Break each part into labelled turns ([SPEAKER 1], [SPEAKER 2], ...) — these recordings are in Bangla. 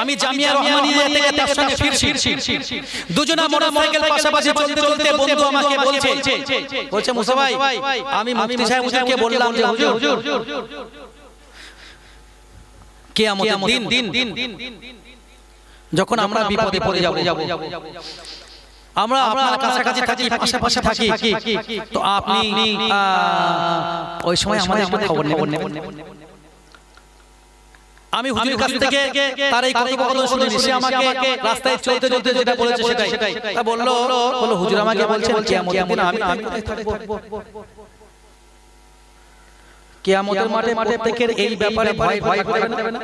[SPEAKER 1] আমি জামিয়া রহমানিয়া থেকে তার সঙ্গে ফিরছি দুজনা মোটরসাইকেল পাশাপাশি চলতে চলতে বন্ধু আমাকে বলছে বলছে মুসা ভাই আমি মুফতি সাহেব হুজুরকে বললাম যে হুজুর কিয়ামতের দিন যখন আমরা বিপদে পড়ে যাব আমরা আপনার কাছাকাছি থাকি পাশাপাশি থাকি তো আপনি ওই সময় আমাদের খবর নেবেন আমি হুজুরের কাছ থেকে তার এই কথোপকথন শুনে সে আমাকে রাস্তায় চলতে চলতে যেটা বলেছে সেটাই। তা বলল বলল হুজুর আমাকে বলছেন কিয়ামতের দিন আমি আমি? কিয়ামতের মাঠে প্রত্যেকের এই ব্যাপারে ভয় ভয় করবে না?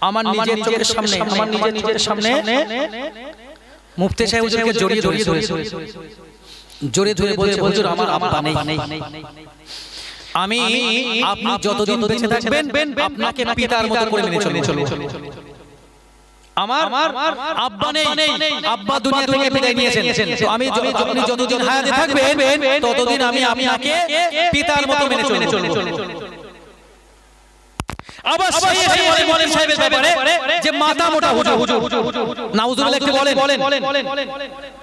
[SPEAKER 1] আমার নিজের চোখের সামনে আমার নিজের নিজের সামনে মুফতি সাহেব হুজুরকে জড়িয়ে জড়িয়ে ধরে জড়িয়ে ধরে বলছে হুজুর আমার আব্বা নেই আমি আপনি যতদিন বেঁচে থাকবেন আপনাকে পিতার মতো করে মেনে চলে আমার আব্বা নেই আব্বা দুনিয়া থেকে বিদায় নিয়েছেন। তো আমি আপনি যতদিন হায়াতে থাকবেন ততদিন আমি আপনাকে পিতার মতো মেনে চলবো আবার সেই বলে বলেন সাহেবের ব্যাপারে যে মাথা মোটা হুজুর নাউজুবিল্লাহ একটু বলেন।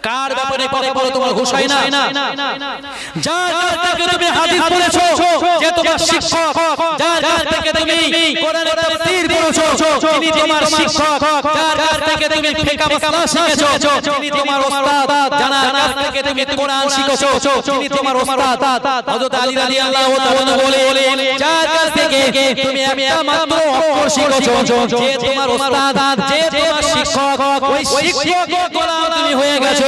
[SPEAKER 1] কার ব্যাপারে তোমার হুঁশ হয় না? যার কাছ থেকে তুমি হাদিস যে তোমার শিক্ষক যার কাছ থেকে তুমি কোরআনের তাফসীর পড়েছো তিনি তোমার শিক্ষক যার কাছ থেকে তুমি ফিকহ মাসলা শিখেছো তিনি তোমার ওস্তাদ যার কাছ থেকে তুমি কোরআন শিখেছো তিনি তোমার ওস্তাদ হযরত আলী রাদিয়াল্লাহু তাআলা বলে যার কাছ থেকে তুমি একটা মাত্র অক্ষর শিখেছো যে তোমার ওস্তাদ যে তোমার শিক্ষক ওই শিক্ষক গোলাম তুমি হয়ে গেছো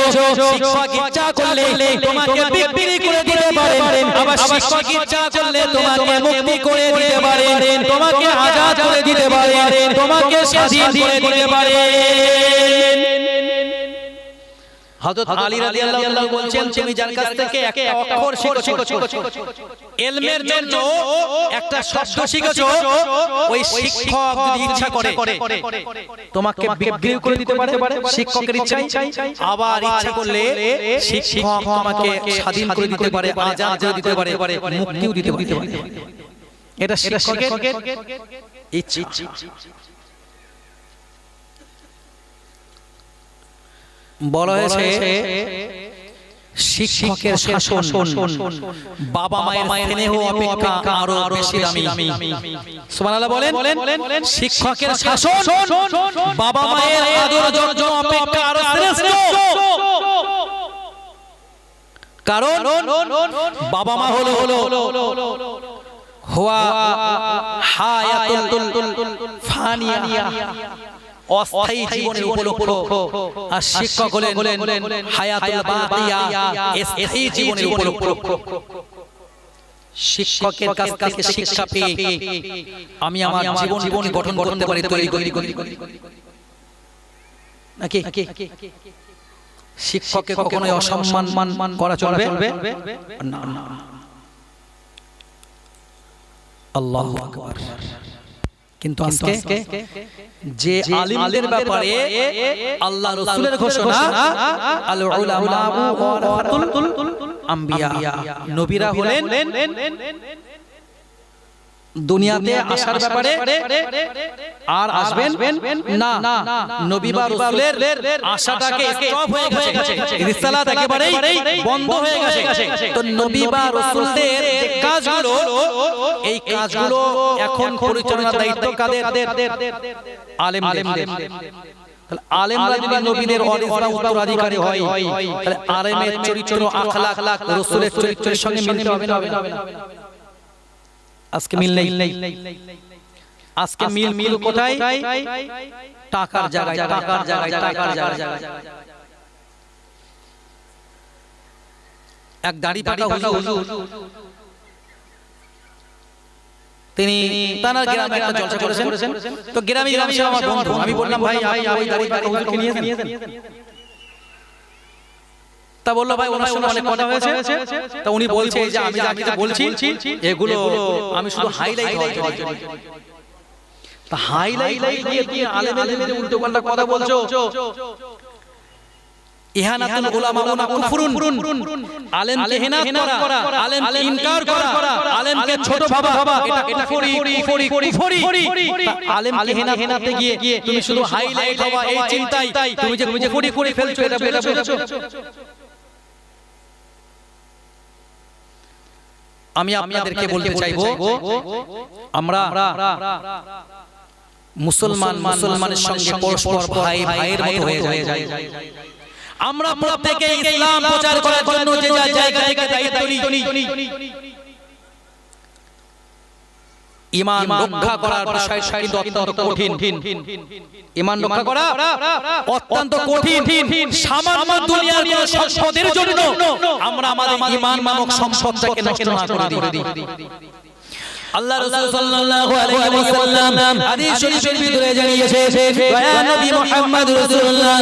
[SPEAKER 1] শিক্ষক ইচ্ছা করলে তোমাকে বিক্রি করে দিতে পারেন আবার শিক্ষক ইচ্ছা করলে তোমাকে মুক্তি করে দিতে পারেন তোমাকে আজাদ করে দিতে পারেন। তোমাকে স্বাধীন করে দিতে পারেন। হযরত আলী রাদিয়াল্লাহু বলছেন তুমি যার কাছ থেকে একটা অক্ষর শিখেছো এলমের জন্য একটা শব্দ শিখেছো ওই শিক্ষক যদি ইচ্ছা করে তোমাকে বিক্রি করে দিতে পারে শিক্ষকের ইচ্ছাই আবার ইচ্ছা করলে শিক্ষক তোমাকে স্বাধীন করে দিতে পারে আজাদ করে দিতে পারে মুক্তিও দিতে পারে এটা শিক্ষকের ইচ্ছা। বলা হয়েছে শিক্ষকের শাসন বাবা মায়ের স্নেহ অপেক্ষা আরও বেশি দামি। সুবহানাল্লাহ বলেন শিক্ষকের শাসন বাবা মায়ের আদর যত্ন অপেক্ষা আরও শ্রেষ্ঠ। কারণ বাবা মা হলো হলো হায়াতুল ফানিয়া। অস্থায়ী জীবনের উপলক্ষ। আর শিক্ষক হলেন হায়াতুল বাকিয়া স্থায়ী জীবনের উপলক্ষ। শিক্ষকের কাছ থেকে শিক্ষা পেয়ে আমি আমার জীবন জীবন গঠন করতে পারি তৈরি করি। নাকি? শিক্ষককে কখনোই অসম্মান করা চলবে? না। আল্লাহু আকবার। কিন্তু আজকে যে আলিমদের ব্যাপারে আল্লাহ রাসূলের ঘোষণা আল উলামা ওয়ারাসাতুল আম্বিয়া। নবীরা হলেন দুনিয়াতে আসার ব্যাপারে আর আসবেন? না। নবী বা রাসূলের আশাটাকে স্টপ হয়ে গেছে। রিসালাত একেবারেই বন্ধ হয়ে গেছে। তো নবী বা রাসূলদের যে কাজগুলো এই কাজগুলো এখন পরিচালনার দায়িত্ব কাদের? আলেমদের। তাহলে আলেমরা যদি নবীদের উত্তরাধিকারী হয় তাহলে আলেমের চরিত্র আখলাক রাসূলের চরিত্রের সঙ্গে মিলতে হবে না। আজকে মিল নেই। আজকে মিল মিল কোথায়? টাকার জায়গায় টাকার জায়গায় টাকার জায়গায়। এক দাড়ি পাকা হুজুর। তিনি তানার গ্রামে একটা জলসা করেছেন। তো গ্রামে গ্রামে আমার বন্ধু। আমি বললাম ভাই আপনি ওই দাড়ি পাকা হুজুরকে নিয়েছেন তা বলল ভাই ওনার সঙ্গে অনেক কথা হয়েছে। তা উনি বলছে যে আমি আমি যে বলছি এগুলো আমি শুধু হাইলাইট তা হাইলাইট দিয়ে দিয়ে আলেমে আলেমে উল্টো পাল্টা কথা বলছো? ইহানাতুল উলামা কুফরুন। আলেমকে হেনাত করা আলেমকে ইনকার করা আলেমকে ছোট ভাবা। এটা এটা কুফরি কুফরি কুফরি আলেমকে হেনা হেনাতে গিয়ে তুমি শুধু হাইলাইট হওয়া এই চিন্তাই। তুমি যে কুফরি করে ফেলছো এটা এটা বুঝেছ আমি আপনাদেরকে বলতে চাইব আমরা মুসলমান মুসলমানের সঙ্গে পরস্পর ভাই ভাইয়ের মতো হয়ে যায় আমরা প্রত্যেকে ইসলাম প্রচার করার জন্য যে জায়গায় দায়িত্ব নিই ইমান রক্ষা করার বিষয়টা কিন্তু অত্যন্ত কঠিন। ইমান রক্ষা করা অত্যন্ত কঠিন। সামান্য দুনিয়ার কোন সম্পদের জন্য আমরা আমাদের ইমান নামক সম্পদটাকে নষ্ট না করে দিই। আল্লাহ রাসূল সাল্লাল্লাহু আলাইহি ওয়াসাল্লাম হাদিস শরীফের ভিতরে জানিয়েছে দয়া নবী মুহাম্মদ রাসূলুল্লাহ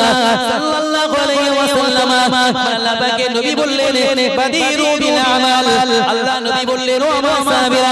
[SPEAKER 1] সাল্লাল্লাহু আলাইহি ওয়াসাল্লাম আল্লাহ পাকে নবী বললেন বাদিরু বিল আমাল। আল্লাহ নবী বললেন ও আমার সাহাবীরা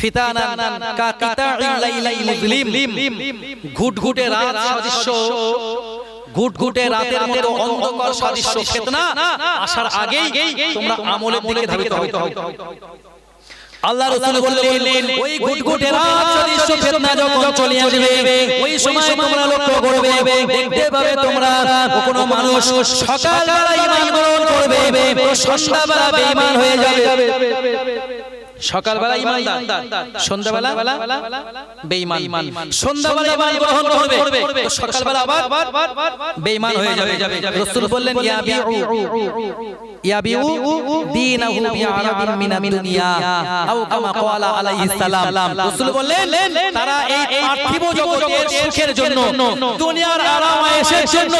[SPEAKER 1] ফিতানান ঘুটঘুটে ঘুটঘুটে রাতের মতো অন্ধকার সদৃশ্য ফিতনা আসার আগেই তোমরা আমলের আল্লাহ ওই ঘুটঘুটে রাত সদৃশ্য আসবে ওই তোমরা কোনো মানুষ হয়ে যাবে। সকালবেলা ইমানদার সন্ধ্যাবেলা বেঈমান। সন্ধ্যাবেলা ঈমান গ্রহণ করবে সকালবেলা আবার বেঈমান হয়ে যাবে। রাসূল বললেন ইয়া বিউ ইয়াবিউ দীনাহু বিআরাবিন মিনাদ দুনিয়া আও কামা ক্বালা আলাইহিস সালাম। রাসূল বললেন তারা এই পার্থিব জগতের সুখের জন্য দুনিয়ার আরাম আয়েশের জন্য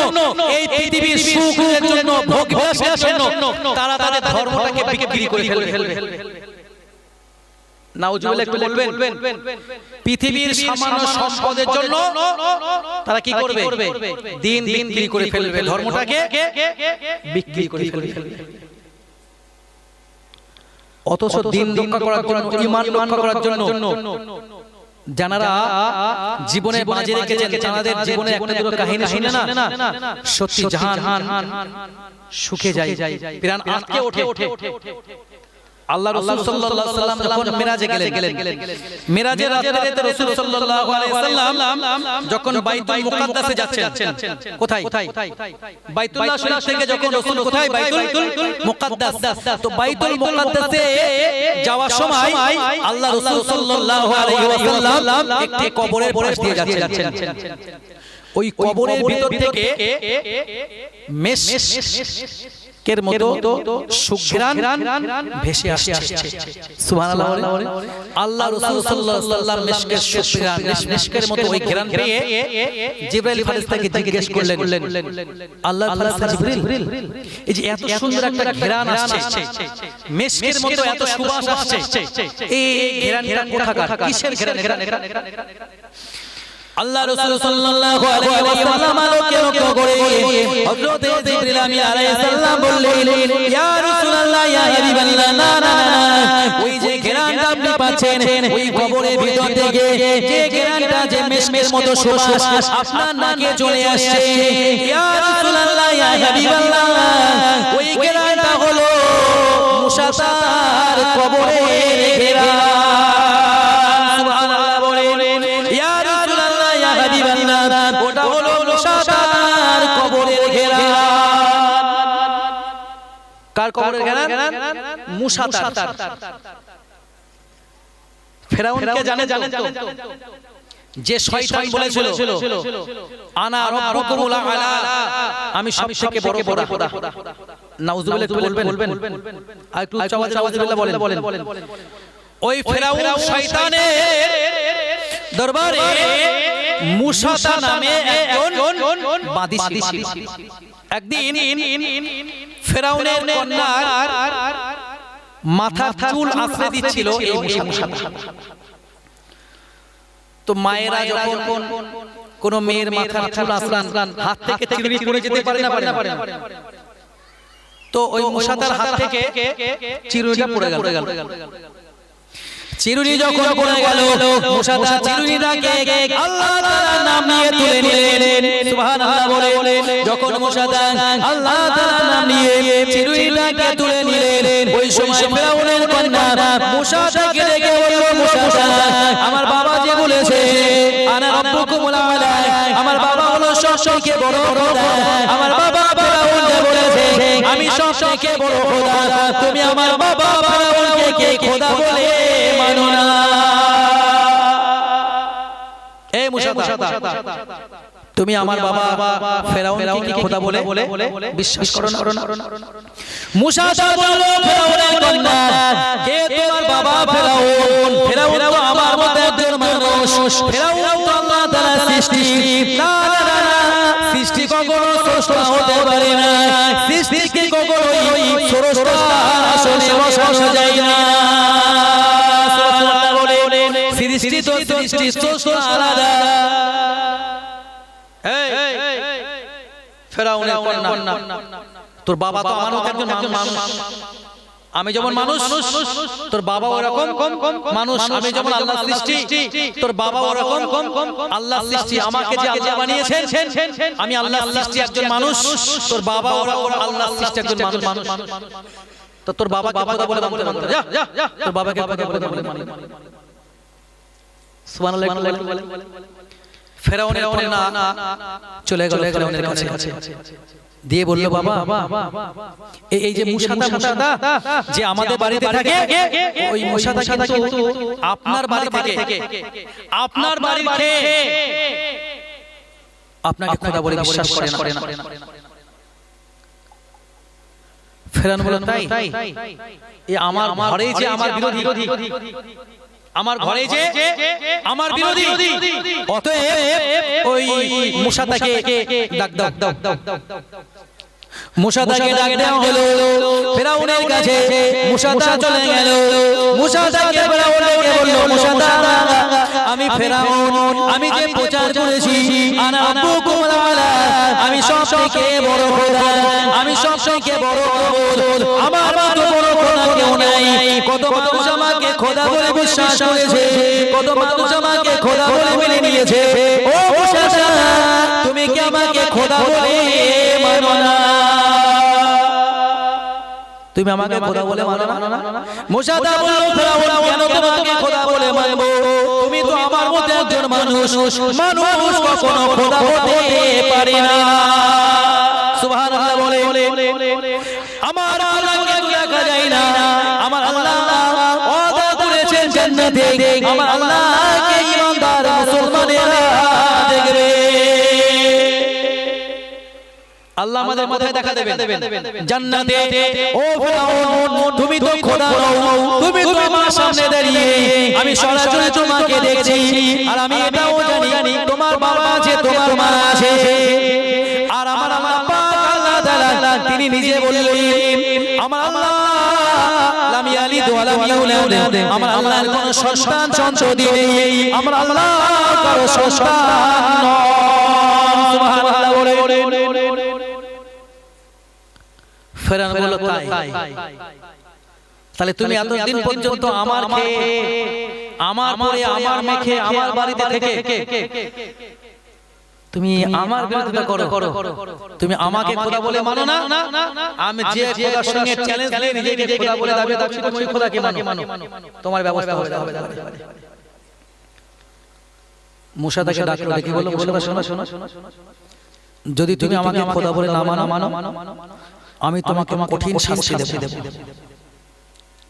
[SPEAKER 1] এই পৃথিবীর সুখের জন্য ভোগ বিলাসের জন্য তারা তাদের ধর্মটাকে বিক্রি করে ফেলবে। নাউজুবিল্লাহ একটু বলবেন পৃথিবীর সামান্য সম্পদের জন্য তারা কি করবে? দিন বিক্রি করে ফেলবে ধর্মটাকে বিক্রি করে ফেলবে। অথচ দিন রক্ষা করার জন্য ইমান রক্ষা করার জন্য জানারা জীবনে বাজে রেখেছেন জীবনে একটা দুটো কাহিনী শুনে না। সত্যি জাহান সুখে যায়। প্রাণ আজকে ওঠে। ওঠে। আল্লাহ রাসূল সাল্লাল্লাহু আলাইহি সাল্লাম যখন মিরাজে গেলেন মিরাজের রাতে রাসূল সাল্লাল্লাহু আলাইহি সাল্লাম যখন বাইতুল মুকাদ্দাসে যাচ্ছেন। কোথায়? বাইতুল্লাহ শরীফ থেকে যখন রাসূল কোথায়? বাইতুল মুকাদ্দাস। তো বাইতুল মুকাদ্দাসে যাওয়ার সময় আল্লাহ রাসূল সাল্লাল্লাহু আলাইহি ওয়াসাল্লাম একটি কবরের পাশ দিয়ে যাচ্ছেন। ওই কবরের ভিতর থেকে মেশ কের মতো সুঘ্রাণ ভেসে আসছে। সুবহানাল্লাহ আল্লাহ রাসূল সাল্লাল্লাহু আলাইহি ওয়াসাল্লাম মিশকের সুঘ্রাণ মিশকের মতো ওই ঘ্রাণ পেয়ে জিবরাইল ফেরেশতাকে জিজ্ঞেস করলেন ফেরেশতা জিবরিল এই যে এত সুন্দর একটা ঘ্রাণ আসছে মিশকের মতো এত সুবাস আসছে এই ঘ্রাণটা কোথাকার কিসের ঘ্রাণ ঘ্রাণ আল্লাহ রাসূল সাল্লাল্লাহু আলাইহি ওয়াসাল্লাম আলোকে লক্ষ্য করে হযরত জিবরিল আমিন আলাইহিস সালাম বললেন ইয়া রাসূলুল্লাহ ইয়া হাবিবাল্লাহ না না না ওই যে ঘেরানটা আপনি পাচ্ছেন ওই কবরের ভিতর থেকে যে ঘেরানটা যে মেশমের মতো সুবাস আপনার নাকে চলে আসছে ইয়া রাসূলুল্লাহ ইয়া হাবিবাল্লাহ ওই ঘেরানটা হলো মুসা তার কবরের ঘেরান কার কবরের ঘেরা মুসাতার ফেরাউনকে জানে জানে তো যে শয়তান বলেছিল আনা রাব্বুকুমুল আলা। আমি সবথেকে বড় বড় খোদা নাউজুবিল্লাহ একটু বলবেন? আর একটু উচ্চ আওয়াজে নাউজুবিল্লাহ বলেন। ওই ফেরাউন শয়তানের দরবারে মুসাতা নামে একজন বাদী ছিল। একদিন ফেরাউনের কন্যার মাথার চুল আশ্রে দিচ্ছিল এই মুসা তো মায়েরা যখন কোন মেয়ের মাথার চুল আসলান হাত থেকে চিরুনি যেতে পারে না পারে। তো ওই মুসাদার হাত থেকে চিরুনিটা পড়ে গেল। চিরুনি যখন পড়ে গেল মুসাদা চিরুনিটাকে আল্লাহ তাআলার নাম নিয়ে তুলে নিলেন। সুবহানাল্লাহ বলে যখন মুসাদা আল্লাহ তাআলার নাম নিয়ে চিরুনিটাকে তুলে নিলেন। ওই সময় ফেরাউনের কন্যা মুসাদাকে ডেকে বলল মুসাদা আমার বাবা যে বলেছে আনা রাব্বুকুমুল আলা আমার বাবা হলো সবথেকে বড় খোদা। আমার বাবা ফেরাউন যে বলেছে আমি সবথেকে বড় খোদা। তুমি আমার বাবা ফেরাউনকে কে খোদা বলে না এই মুসাদা তুমি আমার বাবা ফেরাউনকে কি খোদা বলে? বিশ্বাস করো না। মুসাদা বলল ফেরাউনের কন্যা কে তোমার বাবা ফেরাউন? ফেরাউন তো আমার মতো একজন মানুষ। ফেরাউন তো আল্লাহ তাআলার সৃষ্টি। না না না না সৃষ্টি কখনো স্রষ্টা হতে পারে না। সৃষ্টিকে কখনোই স্রষ্টার সৃষ্টি তো সৃষ্টি আলাদা ফেরাউনের কন্যা তোর বাবা তো আমার একজন মানুষ আমি যেমন মানুষ তোর বাবা ওরকম মানুষ আমি যেমন আল্লাহ সৃষ্টি তোর বাবা ওরকম আল্লাহ সৃষ্টি আমাকে যে আল্লাহ বানিয়েছেন আমি আল্লাহ সৃষ্টি একজন মানুষ তোর বাবা ওরকম আল্লাহ সৃষ্টি একজন মানুষ তো তোর বাবা কথা বলে মানতে মানতে যা যা যা তোর বাবাকে কথা বলে বলে মানি সুবহানাল্লাহ একটু বলে ফেরাউনের কন্যা চলে গেল ফেরাউনের কাছে। দিয়ে বলল বাবা এই- এই যে মুসাদা মুসাদা যে আমাদের বাড়িতে থাকে ওই মুসাদা কিন্তু আপনার বাড়ি থেকে। আপনার বাড়ি থেকে। আপনাকে খোদা বলে বিশ্বাস করে না। ফেরান বলেন তাই? এই আমার ঘরে যে আমার বিরোধী। আমার ঘরে যে আমার বিরোধী। অতএব ওই ডাক দাও। মুসাদাকে ডাক দেওয়া হলো ফেরাউনের কাছে মুসাদা চলে গেল। মুসাদাকে ফেরাউন ডেকে বলল মুসাদা আমি ফেরাউন আমি যে প্রচার করেছি আনা সব থেকে বড় খোদা আমি সব থেকে বড় আমার মতো বড় খোদা কেউ নাই। কত মানুষ আমাকে খোদা বলে বিশ্বাস করেছে, কত মানুষ আমাকে খোদা বলে মেনে নিয়েছে। ও তুমি কি আমাকে খোদা বলে মানো না? তুমি আমাকে খোদা বলে মানো না? মুসাদা বলল, ফেরাউন, কেন তোমাকে মানুষ মানুষ কখনো খোদা হতে পারে না। সুবহানাল্লাহ বলে আমার আল্লাহকে দেখা যায় না। আমার আল্লাহ ওয়াদা করেছেন জান্নাতে। আমার আল্লাহকে ইমানদার মুসলমানেরা দেখবে। আল্লাহ আমাদের মাথায় দেখা দেবেন। জান্নাতে ও ফেরাউন তুমি তো খোদা নও তুমি তো আমার সামনে দাঁড়িয়ে আমি সরাসরি তোমাকে দেখছি আর আমি এটাও জানি তোমার বাবা আছে তোমার মা আছে। আর আমার আমার আল্লাহ তাআলা তিনি নিজে বললেন আমার আল্লাহ লাম ইয়ালিদ ওয়া লাম আমার আল্লাহর কোনো সন্তান সন্ততি নেই আমার আল্লাহ কারও সন্তান সুবহানাল্লাহ বলে ফেরান বলল তাই। তাহলে তুমি এতদিন পর্যন্ত আমার খেয়ে আমার পরে আমার মেখে আমার বাড়িতে থেকে তুমি আমার বিরোধিতা করো। করো। তুমি আমাকে খোদা বলে মানো না। আমি যে খোদার সঙ্গে চ্যালেঞ্জ নিয়ে নিজেকে খোদা বলে দাবি করছি তুমি খোদাকে মানো। তোমার ব্যবস্থা হবে হবে মুসা তাকে ডাকলো ডেকে বলল মুসা শোনো শোনো যদি তুমি আমাকে খোদা বলে না মানো মানো আমি তোমাকে কঠিন শাস্তি দেব।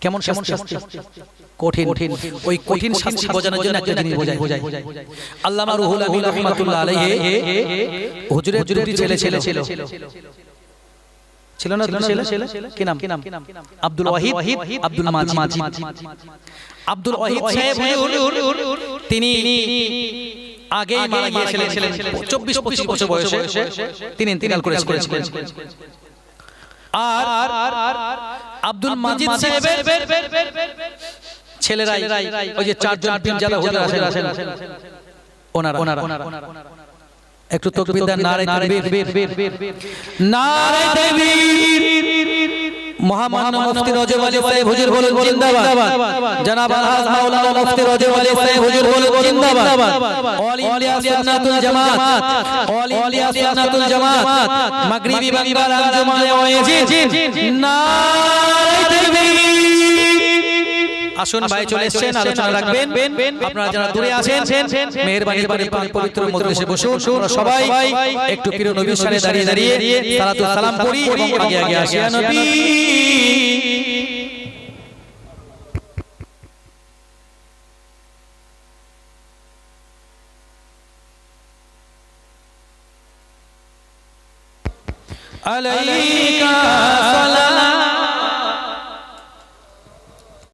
[SPEAKER 1] কেমন কেমন শাস্তি? কঠিন কঠিন ওই কঠিন শাস্তি বোঝানোর জন্য একটা জিনিস বোঝাই বোঝাই আল্লামা রুহুল আমিন রাহমাতুল্লাহ আলাইহি হুজুরের দুটি ছেলে ছিল। ছিল না দুটো ছেলে? কি নাম? কি নাম? আব্দুল ওয়াহিদ আব্দুল মাজিদ। আব্দুল ওয়াহিদ সাহেব হুজুর তিনি আগেই মারা গিয়েছিলেন। চব্বিশ পঁচিশ বছর বয়সে। তিনি ইন্তিকাল করেছিলেন। আর আব্দুল মাজিদ সাহেবের ছেলেরাই ওই যে চারজন পিনজালা হুজুর আছেন ওনারা। ওনারা। একটু তকবীর দেন নারে তাকবীর নারে তাকবীর। মহামান্য মুফতি রজব আলী সাহেব হুজুর বলুন জিন্দাবাদ। জনাব আলহাজ মাওলানা মুফতি রজব আলী সাহেব হুজুর বলুন জিন্দাবাদ। All India Sunnatul Jamaat. All India Sunnatul Jamaat. মাগরিবি বাংলার আঞ্জুমানে ওয়াজিদ নারে তাকবীর আসুন ভাই চলে এসেছেন আলোচনা রাখবেন আপনারা যারা দূরে আছেন মেহেরবানি করে পবিত্র মজলিসে বসুন আমরা সবাই একটু প্রিয় নবীর সামনে দাঁড়িয়ে দাঁড়িয়ে সালাতু সালাম করি এবং আগে আগে আসি ইয়া নবী عليك